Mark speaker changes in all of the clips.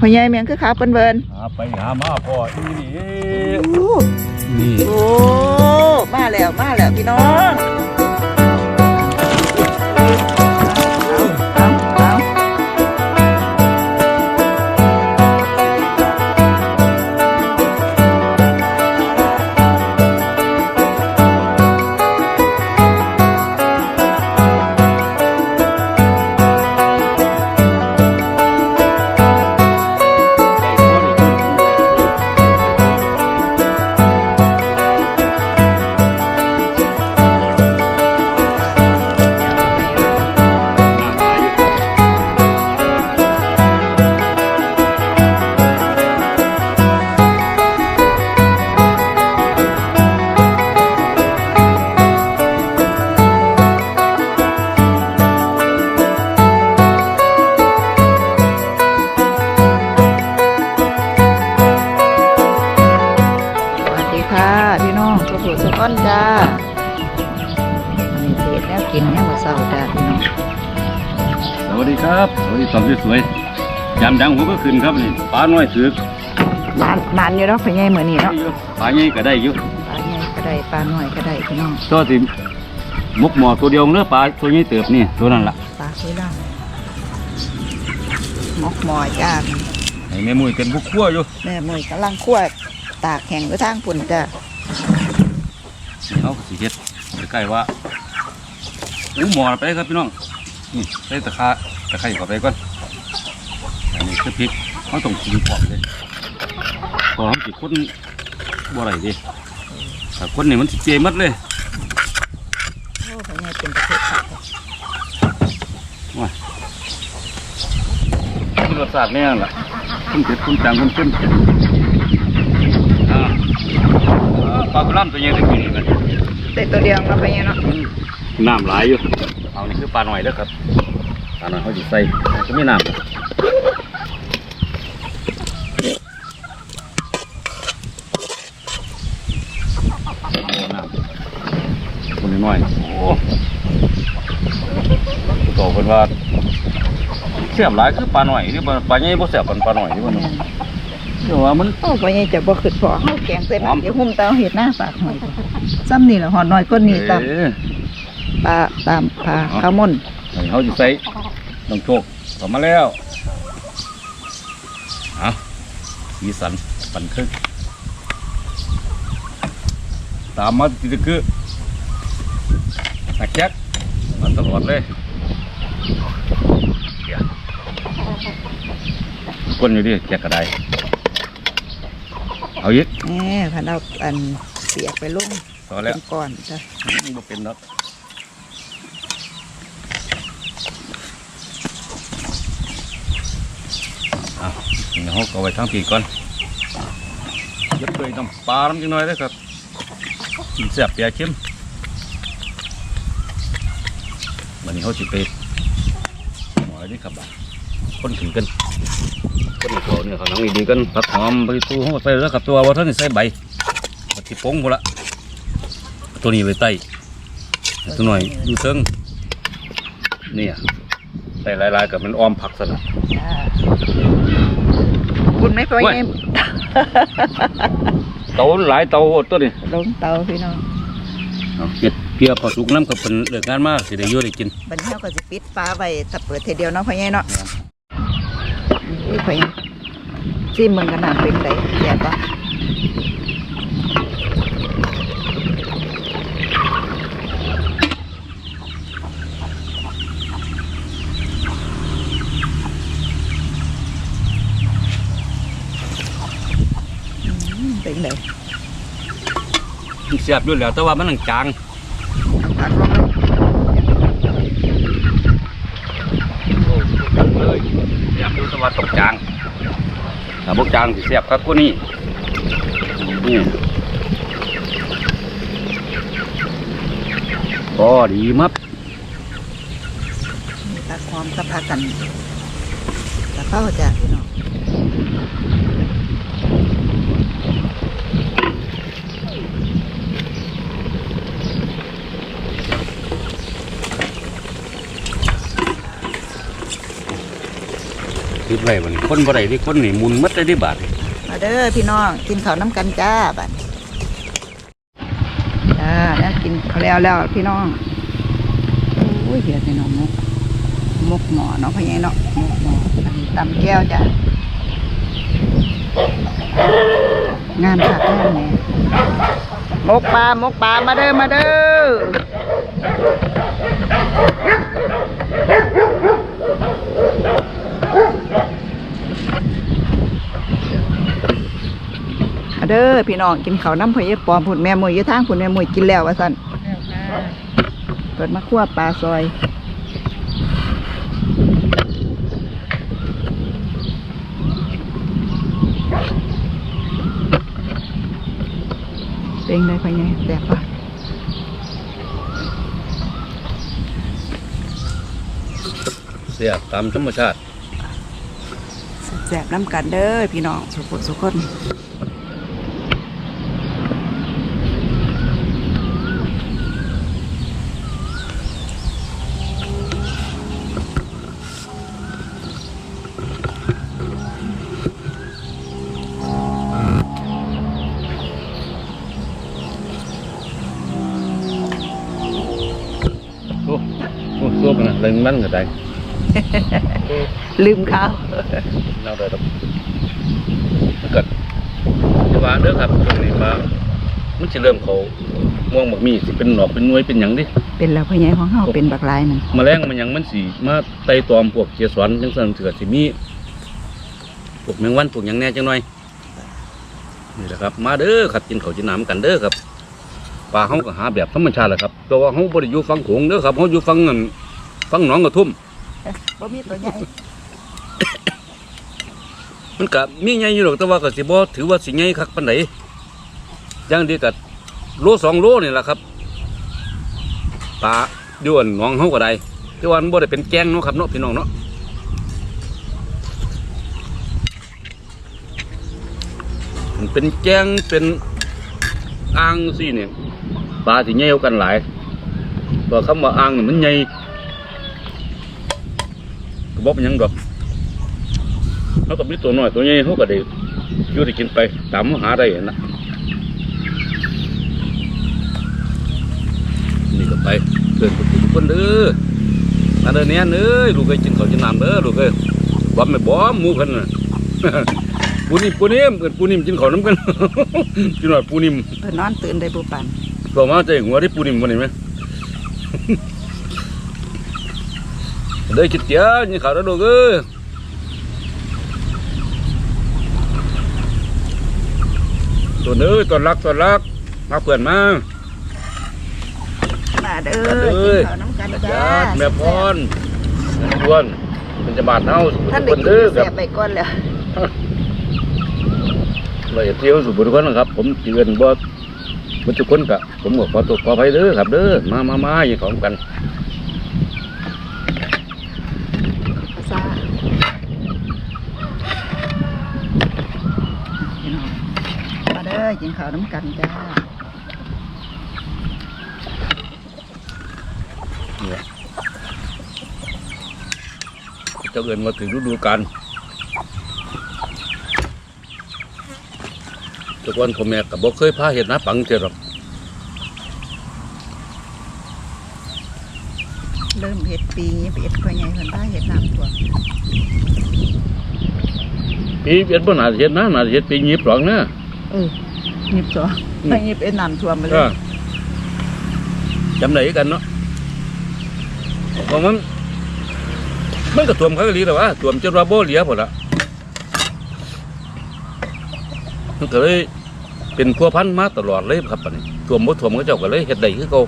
Speaker 1: พ่อใหญ่เมียงคือขาเปิ้นเบิน
Speaker 2: หาไปหามาพ่ออีนี่
Speaker 1: โอ้
Speaker 2: นี่
Speaker 1: โอ้มาแล้วมาแล้วพี่น้อง เนี่ยมาเศร้าจ้าพี่น้อง
Speaker 2: สวัสดีครับสวัสดีตอนสวยๆยามดังหัวก็ขึ้นครับนี่ปลาน้อยถือก
Speaker 1: นานนานอยู่แล้วพ่อใหญ่เหมือนนี่เนาะ
Speaker 2: ปลาใหญ่ก็ได้อยู่
Speaker 1: ปลาใหญ่ก็ได้ปลาน้อยก็ได้พี่น้อง
Speaker 2: ตัวที่มุกหมอตัวเดียวเนื้อปลาตัวใหญ่เติบนี่ตัวนั้นล่ะ
Speaker 1: ปลาคุยล่างหมกหมอจ้า
Speaker 2: ให้แม่มุ้ยเป็นบุกขั้วอยู่
Speaker 1: แม่มวยกำลังคั่วตากแห้งไว้ทางปุ่นจ้า
Speaker 2: นี่เขาก็สิเฮ็ดใกล้ๆว่า อู้หมอไปครับพี่น้องนี่ใส่ตะคาตะไคร้เข้าไปก่อนอันนี้คือพริกเขาต้องกินพร้อมเลยพอเขาสิคนบ่ไรดิถ้าคนนี่มันเจมัดเลย
Speaker 1: โอ้พ่อใหญ่เป็นประเภทผัก
Speaker 2: มีรสชาติแน่ล่ะคุณเผ็ดคุณจางคุณเข้มปลากระล่ำตัวใหญ่ได้กินกัน
Speaker 1: แต่ตัวเดียวเราไปเนี่ยเนาะ
Speaker 2: น้ำหลายอยู่เอานี่คือปลาหน่อยเด้อครับปลาหน่อยเขาจะใส่จะไม่น้ำโอ้น้ำคนน้อยๆโอ้โตคนว่าเสียบหลายคือปลาหน่อยนี่บ่ปลาใหญ่บ่เสียบปานปลาหน่อยนี่บ่เนาะเดี๋ยวว่ามัน
Speaker 1: โอ้พ่อใหญ่จะบ่ขึ้นพอเฮาแกงเส้น
Speaker 2: หอม
Speaker 1: เดี๋ยวหุ้มเตาเห็ดหน้าฝากหน่อยซ้ำนี่แหละหอน้อยก้นนี่ตาม
Speaker 2: เอ้ย
Speaker 1: ปลาตามปลาข้าวมน
Speaker 2: ให้เขาจะใส่ต้องโชคเข้ามาแล้วเอาสีสันปันคึกตามมาติดคือหักแจ็คมาตลอดเลยเดี๋ยวก้นอยู่ดิแจ็คกระไดเอาอีก
Speaker 1: แหมพันเอาอันเปียกไปลง
Speaker 2: พอแล้ว
Speaker 1: เป็นก่อนจ้ะ
Speaker 2: บ่เป็นแล้วเอาเดี๋ ยวเราก็เอาไว้ทั้งปีก่อนเย็บเลยน้ำปลาน้ำจังน่อยเด้อครับกินแซ่บเปียเข้มวันนี้เขาสิไปหมอนี่ครับบ่าคนถึงกันคนอีกตัวเนี่ยเขาหนังดีกันผักหอมไปตู้ห้องใส่แล้วครับตัวว่าท่านนี่ใส่ใบปฏิปงหมดละตัวนี้ไว้ใต้ตัวหน่อยดูเทิงเนี่ย ใส่หลายๆกับมันอ้อมผักซะนะ
Speaker 1: จ้าคุณไหม่พ่อใหญ่
Speaker 2: เตาหลายเตาตัวนี้
Speaker 1: ลงเตาพี่น้อง
Speaker 2: เอาเก็ดเกลียวพอสุกน้ำกับเป็นเลิกงานมากสิได้อยู่ได้กิน
Speaker 1: บัดนเฮาก็สิปิดฟ้าไว้ถ้าเปิดทีเดียวเนาะพ่อใหญ่เนาะนี่พ่อใหญ่ซิมมันขนาดเป็นไดแย่ปะ อืมเป็นได
Speaker 2: มันเสียบด้วยแหล้ว แต่ว่ามันหนังจาง
Speaker 1: ผักลงแล้ว
Speaker 2: โอ้จังเลยเสียบด้วยแต่ว่าต้องจางถ้าบกจางสิเสียบครับกูนี่นี่ก็ดีมับ
Speaker 1: ตาความตะพากันตะเป้าจ้ะพี่น้อง
Speaker 2: ดไว้บัดนี้คนบ่ได้ที่คนนี่หมุนมัดได้ที่บาทนี่
Speaker 1: มาเด้อพี่น้องกินข้าวน้ำกันจ้าบัดจ้าแล้วกินข้าวแล้วแล้วพี่น้องโอ้ยเดี๋ยวพี่น้องมุกมุกหมอเนาะพ่อใหญ่เนาะมุกหมอตำแก้วจ้ะงานผักงานแหน่มกปลามกปลามาเด้อมาเด้อ เด้อพี่น้องกินข้าวน้ำพ่อใหญ่ปอมผุนแม่มวยอยี่ทางผุนแม่มวยกินแล้วว่าสั่นเปิดมาคั่วปลาซอยเป็นไงพ่อใหญ่แซ่บปะ
Speaker 2: เสียตามธรรมชาติ
Speaker 1: แซ่บน้ำกันเด้อพี่น้องสุขสุขคน
Speaker 2: โอ้ตัวมันะเลยมันก็ได้
Speaker 1: ลืมเขา
Speaker 2: เราได้อกมันก็จะว่าเด้อครับตรงนี้มามันจะเริ่มเขาม่วงบักมีสิเป็นหนอกเป็นนวยเป็นหยังดิ
Speaker 1: เป็นแล้วพ่อใหญ่ของเฮาเป็นบักลายหนึ่ง
Speaker 2: แมลงมันหยังมันสีมาไต่ตอมพวกเกสวรจังซั่นเถื่อสิมีพวกแมงวันพวกหยังแน่จังหน่อยนี่แหละครับ มาเด้อครับกินข้าวกินน้ำกันเด้อครับปลาเฮาก็หาแบบธรรมชาติแหละครับแต่ว่าเฮาบ่ได้อยู่ฝั่งโขงเด้อครับเฮาอยู่ฝั่งนั่น ฝั่งหนองกระทุ่ม
Speaker 1: บ่มีตัวใหญ่
Speaker 2: มันก็มีใหญ่อยู่หรอกแต่ว่าก็สิบ่ถือว่าสิใหญ่คักปานใดอย่างดีก็โลสองโลนี่แหละครับปลาอยู่อันหนองเฮาก็ได้แต่ว่ามันบ่ได้เป็นแกงเนาะครับเนาะพี่น้องเนาะมันเป็นแกงเป็นอ่างสิเนี่ยปลาสิใหญ่กว่ากันหลายตัวคำว่าอ่างนี่มันใหญ่ก็ บ่เป็นหยังดอกเขาก็มีตัวน้อยตัวใหญ่เขาก็ได้อยู่ได้กินไปตามหาได้นะนี่ก็ไปเดินทุกคนเด้ออันเดอเนี้ยเอ้ยลูกเคยกินข้าวกินน้ำเด้อลูกเคยบ่ไม่บ่หมูกันน่ะปูนิ่มปูนิ่มเอิ้นปูนิ่มกินข้าวน้ำกันกินหน่อยปูนิ่ม
Speaker 1: เพิ่นนอนตื่นได้บ่ปาน
Speaker 2: ตัวมาใจหัวที่ปูนิ่มวันนี้ไหม เด้อคิดเจียวนี่ข้าวแล้วลูกเอ้ยตัวเนื้อตัวรักตัวรักมาเพื่อนมา
Speaker 1: มาเด้อ
Speaker 2: มาเด้
Speaker 1: กิ
Speaker 2: อ
Speaker 1: นข้าวน้ำกัน
Speaker 2: อา
Speaker 1: จ้า
Speaker 2: จารย์แม่พรแม่ชวนเป็นจะบาดเน่าสุ
Speaker 1: ท่าน
Speaker 2: บุ
Speaker 1: ได้
Speaker 2: คคล
Speaker 1: กิน
Speaker 2: เด้อค
Speaker 1: แซ่
Speaker 2: รับบ
Speaker 1: ไปก่อนแล้ว
Speaker 2: เราจะเที่ยวสุบุคคลนะครับ ผมเตือนบ่บุคคลกะผมก็ขอตัวขออภัยเด้อครับเด้อมามามาอย่างของกัน
Speaker 1: ภาษาพี่น้องาเด้อกินข้าวน้ำกันจ้า
Speaker 2: เจ้าเอินมาถึงฤดูกาลทุกวันพ่อแม่กับบ่เคยพาเห็ดนะปังเจอหรอก
Speaker 1: เริ่มเฮ็ดปีนี้เฮ็ดพ่อใหญ่เพิ่นพาเฮ็ดน้ำท่ว
Speaker 2: ปีเอ็ดบ่น่าเห็ดนะน่าเห็ดปีนี้ปลองนะ
Speaker 1: เออ ยิบสอง
Speaker 2: อืม
Speaker 1: พ่อใหญ่เป็นน้ำท่วมมาเล
Speaker 2: ก็
Speaker 1: ย
Speaker 2: จำได้กันเนาะเพราะมันมันก็ท่วมเขาก็ดีแต่ว่าท่วมจนว่าบ่เหลียหมดละมันก็เลยเป็นพัวพันมาตลอดเลยครับปันนี้ท่วมบ่ท่วมเขาเจ้าก็เลยเฮ็ดได้คือเขา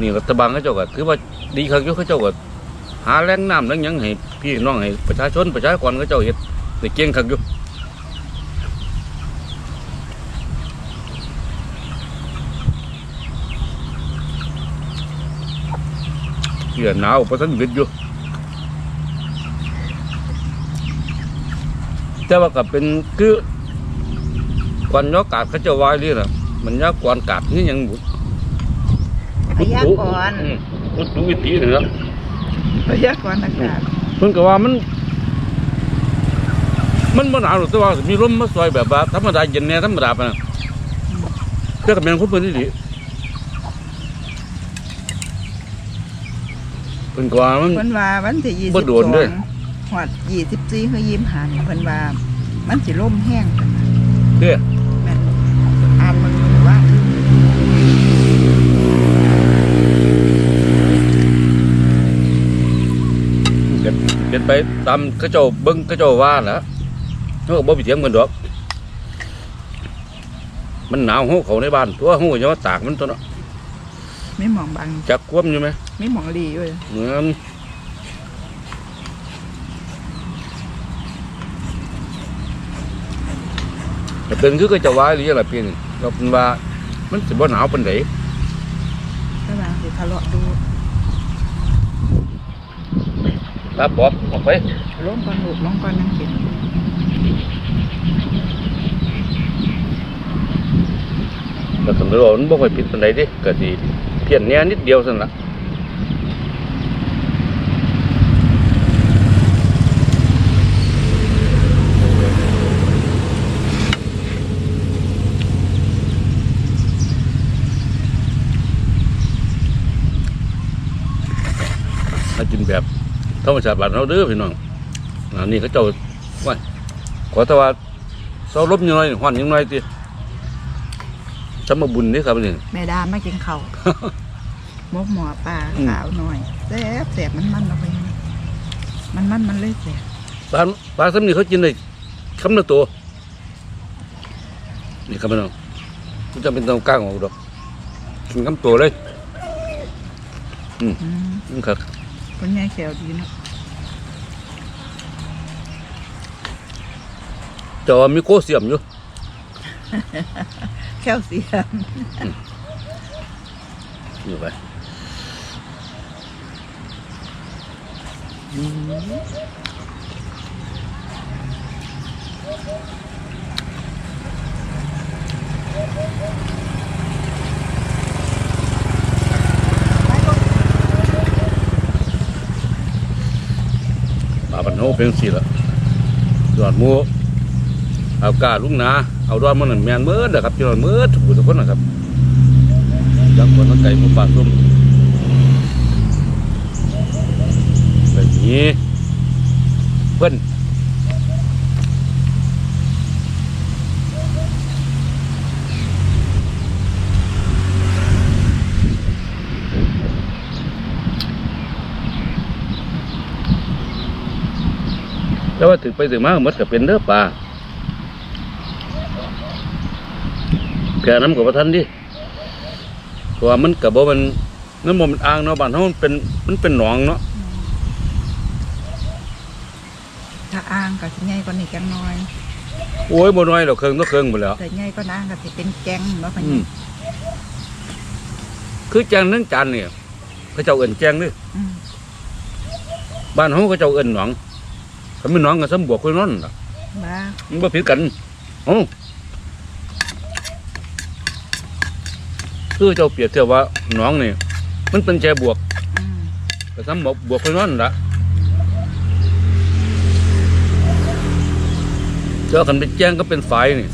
Speaker 2: นี่รัฐบาลเขาเจ้าก็ถือว่าดีครับอยู่เขาเจ้าก็หาแหล่งน้ำแหล่งหยังให้พี่น้องให้ประชาชนประชากรเขาเจ้าเฮ็ดได้เก่งคักอยู่ ยหนาวประทันหยุดอยู่แต่ว่าก็เป็นคือควันยอกาดเขาเจะวายนี่นะมันยากกวนกาดนี่ยังบุ
Speaker 1: พยากรณ์
Speaker 2: อืมพุทธุวิถีเหนือ
Speaker 1: พยากรณ์อากาศ
Speaker 2: เพิ่นก็ว่ามัน มันบ่หนาวหรอกแต่ว่ามีลมมาซอยแบบว่าธรรมดาเย็นแน่ธรรมดาปะนะแต่กับแมงคนเพิ่นนี่ดิ เพิ่นก็ว่ามัน
Speaker 1: เพิ่นว่าวันที่ยี่
Speaker 2: บ่
Speaker 1: สิบ
Speaker 2: โด
Speaker 1: สอน
Speaker 2: เด้อ
Speaker 1: งหอดยี่สิบสี่คือยิ้มหันเพิ่นว่ามันสิล่มแห้งกันนะ
Speaker 2: เด้อ
Speaker 1: แม่นอ่านมันว่า
Speaker 2: เก็บเก็บไปตามเขาเจ้าเบิ่งเขาเจ้าว่าแหล้วเฮาก็บ่ไปเถียงเพิ่นดอก มันหนาวฮู้เขาในบ้านตัวฮู้จะมาตากมันตัวเนาะ
Speaker 1: ไม่มองบาง
Speaker 2: จักควมอยู่ไหม
Speaker 1: ไม่มองดีด้วย
Speaker 2: เหมือนแต่เป็นคือก็จะว่าหรืออะไรเพียงก็เป็นว่า มันสิบ่หนาวปานใด
Speaker 1: ก็บางสิทะเลาะดู
Speaker 2: ครับบอกออกไป
Speaker 1: ล้มก่อนลูกล้มก่อนนั่งเป็น
Speaker 2: แต่สำหรับมันบ่ค่อยผิดปานใดเดิก็สิเพี้ยนแหน่นิดเดียวซั่นล่ะถ้ากินแบบ ธรรมชาติบ้านเราเด้อพี่น้องอันนี้เขาเจ้าว่าขอแต่ว่าเซาลบยังน้อยฮ้อนยังน้อยติสมบุญนี่ครับนี่
Speaker 1: แม่ดามากินข้าวมกหมอปลา
Speaker 2: อืม
Speaker 1: ขาวหน่อยแซ่บแซ่บมันมันเอาไปมันมันมันเลยแซ่บ
Speaker 2: ปลาปลาสำนีเขากินเลยคำละตัวนี่ครับพี่น้องกูจะเป็นต้องก้างออกดอกกินคำตัวเลย
Speaker 1: อืม
Speaker 2: นี่ครับ
Speaker 1: คนใหญ่แขวดีเนาะ
Speaker 2: แต่ว่ามีโคเสียมอยู่
Speaker 1: แคลเซียม
Speaker 2: อยู่ไปปลาปันโฮ เป็นสีละยอดมูเอากาลุงนาเอาดอนมันแมนเมื่อนะครับพี่น้องเมื่อถูกทุกคนนะครับยังคนทั้งไก่หมูปลาส้มแบบนี้เพิ่น ว่าถึงไปถึงมาหมดก็เป็นเด้อปลาแก่น้ำกับพระท่านดิเพราะว่ามันกับบ่มันนั่นบ่มันอ่างเนาะบ้านเฮามันเป็นมันเป็นหนองเนาะ
Speaker 1: ถ้าอ่างก็สิใหญ่กว่านี้จังน้อย
Speaker 2: โอ้ยบ่น้อยดอกเครื่องตัวเครื่องหมดแล้ว
Speaker 1: แต่ใหญ่กว่านั้นก็สิเป็นแกงเนาะพ่อ
Speaker 2: อื
Speaker 1: ใหญ่
Speaker 2: มคือแจงทั้งจานเนี่ยเขาเจ้าเอิ้นแจงเด้อ
Speaker 1: อืม
Speaker 2: บ้านเฮาเขาเจ้าเอิ้นหนอง เขาไม่หนองก็สำบวกคนนั้นล่ะ
Speaker 1: บ้า
Speaker 2: มันบ่ผิดกันโอ้คือเจ้าเปรียบเทียบว่าหนองนี่มันเป็นแจบวก
Speaker 1: อืม
Speaker 2: ก็สำบวกบวกคนนั้นล่ะเจ้าคันเป็นแจ้งก็เป็นไฟนี่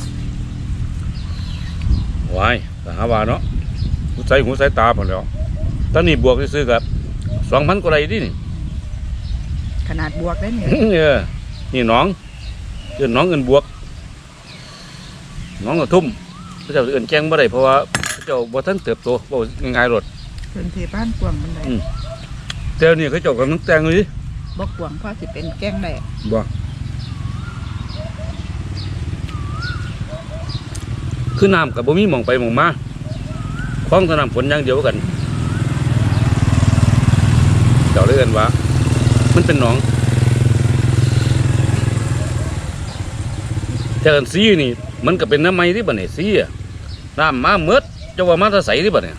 Speaker 2: วายแต่หาว่าเนาะหูใส่หูใส่ตาพอแหล้วตอนนี้บวกซื้อๆกับสองพันกว่าไรดินี่
Speaker 1: ข นาดบวกได้เนี่ย
Speaker 2: เออนี่หน้องเอินหน้องเอินบวกหน้องกระทุ่มพระเจ้าเอินแจ้งบ่ได้เพราะว่าพระเจ้าบ่ทันเติบโตบ่ง่ายๆรถ
Speaker 1: เพิ่นเทบ้านกวางมันได้
Speaker 2: อืมแต่นี่เขาเจ้ากำลังแต่งเลย
Speaker 1: บ่กวางเพราะสิเป็นแกงได้
Speaker 2: บ่คือน้ำกับบ่มีหมองไปหมองมาคล้องแตน้ำฝนอย่างเดียวกันเจ้าเลยเอินว่า มันเป็นหนองแต่นซีนี่ มันก็เป็นน้ำไม้ที่บ่เนี่ยซีอะน้ำมาเมืดจะว่ามาแตะใสที่บ่เนี่ย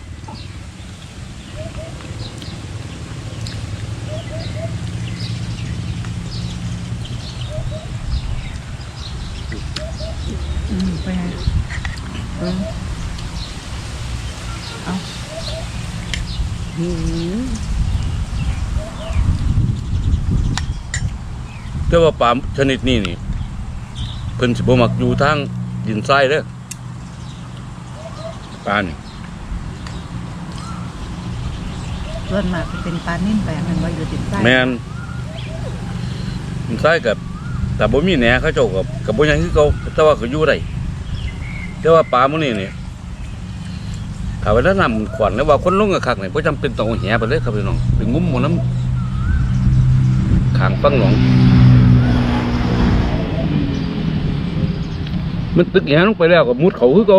Speaker 1: อืมไปไงเออเอาหือ
Speaker 2: แต่ว่าปลาชนิดนี้นี่เพิ่นสิบ่มักอยู่ทางดินทรายเด้อปลานี่
Speaker 1: ส่วนมากจะเป็นปลานิ่มแปลงมันว่าอยู่ติดใต้
Speaker 2: แม่นดินทรายกับแต่บ่มีแหน่เขาเจ้ากับกับบ่หยังคือเก่าแต่ว่าก็อยู่ได้แต่ว่าปลามื้อนี้นี่ถ้าเวลานำขวัญแล้วว่าคนลงกับคักนี่บ่จำเป็นต้องเอาแหไปเลยครับพี่น้องไปงุ้มหมดน้ำขางฟังหนอง มันตึกแหลงไปแล้วก็มุดเขาคือเก่า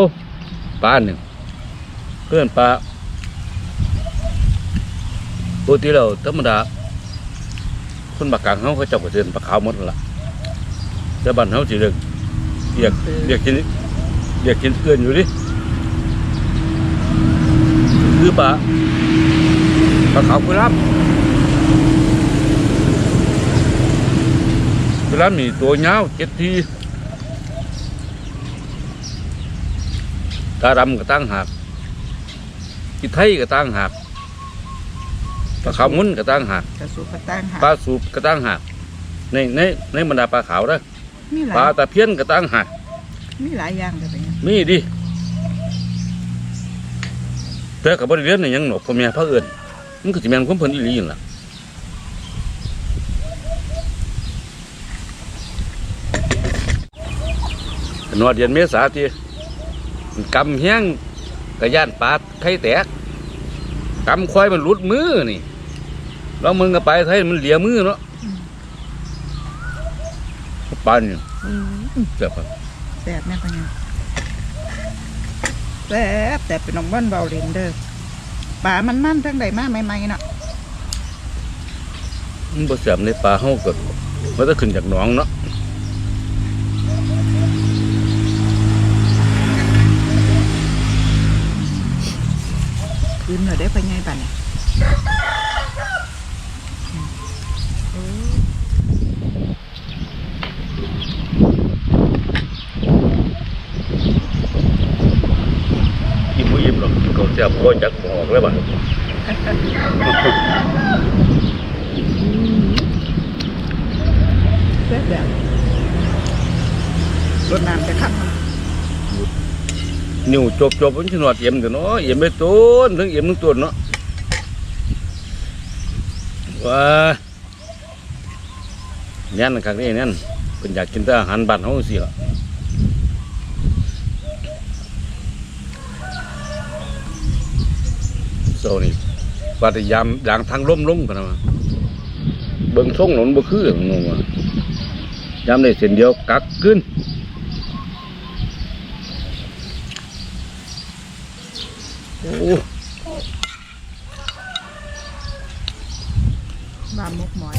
Speaker 2: ปลาเนี่ยเพื่อนปลาปกติเราธรรมดาคนปากกลางเขาเขาจับกระเทือนปลาขาวหมดละแต่บ้านเขาสิเรียกเรียกเรียกกินเรียกกินเอื่อนอยู่ดิคือปลาปลาขาวกุหลาบกุหลาบมีตัวยาวเจ็ดทีาดำก็ตั้งหักกิไทยก็ตั้งหักปลาขาวมุนก็ตั้งหัก
Speaker 1: กระสูบกระตั้งค่ะ
Speaker 2: ปลาสูบก็ตั้งหักในในในบรรดาปลาขาวนะ
Speaker 1: มีห
Speaker 2: ปลา
Speaker 1: ลาย
Speaker 2: ตะเพียนก็ตั้งหัก
Speaker 1: มีหลายอย่างเลยเป็นไง
Speaker 2: มีดิแต่กับบริเวณนี่ยังหนกพ่อแม่พระเอิญมันก็จะแม่นความเพิ่นอีหลีนั่นล่ะนวดเดือนเมษาทีมัน กำแห้งกระย่านปลาไข่แตกกำควายมันหลุดมือนี่แล้วมึงก็ไปไทยมันเหลียมือเนาะปลาเนี่ย
Speaker 1: อืม
Speaker 2: เจ็บครับ
Speaker 1: แซ่บแม่เป็นไงแซ่บแต่เป็นน้องบ้านเบาเรนเดอร์ปลามันมันทั้งใดมาใหม่ๆเนาะ
Speaker 2: มันบ่เสียมในปลาเฮาก็มันจะขึ้นจากหนองเนาะ
Speaker 1: คืนเราได้ไปไงบ้านเนี่ยอืม
Speaker 2: อิ่มบ่อิ่มหรอกเขาเสียบบ่จักออกเลยบ่
Speaker 1: แซ่บแบบรดน้ำจะขับ
Speaker 2: นิวจบๆมันสินวดเอี่ยมตัวเนาะเอี่ยมไปต้นถึงเอี่ยมถึงต้นเนาะว่าแน่นคักนี่แน่นเพิ่นอยากกินแต่อาหารบ้านเฮาจังซี่ล่ะโซนี่ว่าแต่ยามยางทางล้มลงกันนะว่าเบิ่งทรงหนุนบ่คือหยังงว่ายามได้เส้นเดียวกักขึ้น โอ้
Speaker 1: บามกหมอย